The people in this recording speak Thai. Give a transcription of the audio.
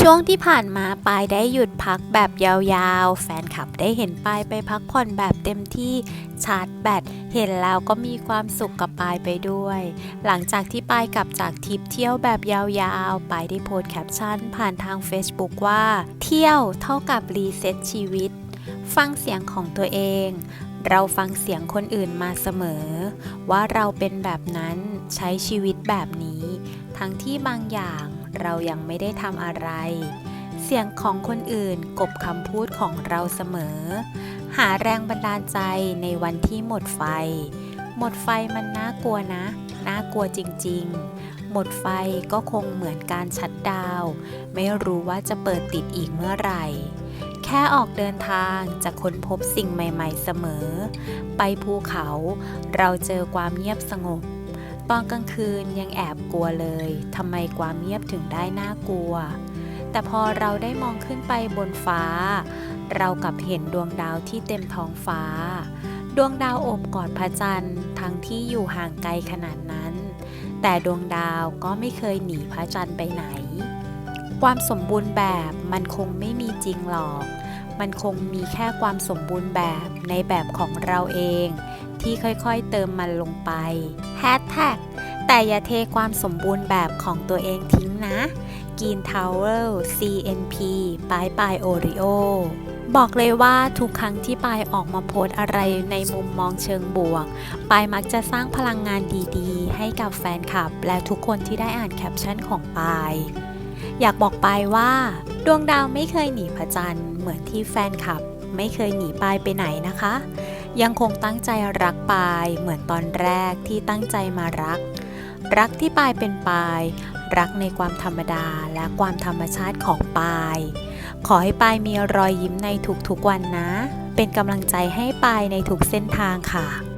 ช่วงที่ผ่านมาปายได้หยุดพักแบบยาวๆ แฟนคลับได้เห็นปายไปพักผ่อนแบบเต็มที่ชาร์จแบตเห็นแล้วก็มีความสุขกับปายไปด้วย หลังจากที่ปายกลับจากทริปเที่ยวแบบยาวๆ ปายได้โพสต์แคปชั่นผ่านทาง Facebook ว่า เที่ยวเท่ากับรีเซ็ตชีวิต ฟังเสียงของตัวเอง เราฟังเสียงคนอื่นมาเสมอ ว่าเราเป็นแบบนั้นใช้ชีวิตแบบนี้ ทั้งที่บางอย่าง เรายังไม่ได้ทำอะไร เสียงของคนอื่นกบคำพูดของเราเสมอ หาแรงบันดาลใจในวันที่หมดไฟ หมดไฟมันน่ากลัวนะ น่ากลัวจริง ๆ หมดไฟก็คงเหมือนการชัดดาว ไม่รู้ว่าจะเปิดติดอีกเมื่อไหร่แค่ออกเดินทางจะค้นพบสิ่งใหม่ ๆ เสมอ ไปภูเขาเราเจอความเงียบสงบ ตอนกลางคืนยังแอบกลัวเลยทำไมความเงียบถึงได้น่ากลัว แต่พอเราได้มองขึ้นไปบนฟ้า เรากลับเห็นดวงดาวที่เต็มท้องฟ้า ดวงดาวโอบกอดพระจันทร์ทั้งที่อยู่ห่างไกลขนาดนั้น แต่ดวงดาวก็ไม่เคยหนีพระจันทร์ไปไหน ความสมบูรณ์แบบมันคงไม่มีจริงหรอก มันคงมีแค่ความสมบูรณ์แบบในแบบของเราเอง ที่ค่อยๆเติมมันลงไป h a s h t a g แต่อย่าเทความสมบูรณ์แบบของตัวเองทิ้งนะกินทาวเวล CNP ปลายปลายโอริโอบอกเลยว่าทุกครั้งที่ปายออกมาโพสอะไรในมุมมองเชิงบวก ปายมักจะสร้างพลังงานดีๆ ให้กับแฟนคลับ และทุกคนที่ได้อ่านแคปชั่นของปาย อยากบอกปายว่า ดวงดาวไม่เคยหนีพระจันทร์เหมือนที่แฟนคลับ ไม่เคยหนีปายไปไหนนะคะ ยังคงตั้งใจรักปายเหมือนตอนแรกที่ตั้งใจมารัก รักที่ปายเป็นปาย รักในความธรรมดาและความธรรมชาติของปาย ขอให้ปายมีรอยยิ้มในทุกๆวันนะ เป็นกำลังใจให้ปายในทุกเส้นทางค่ะ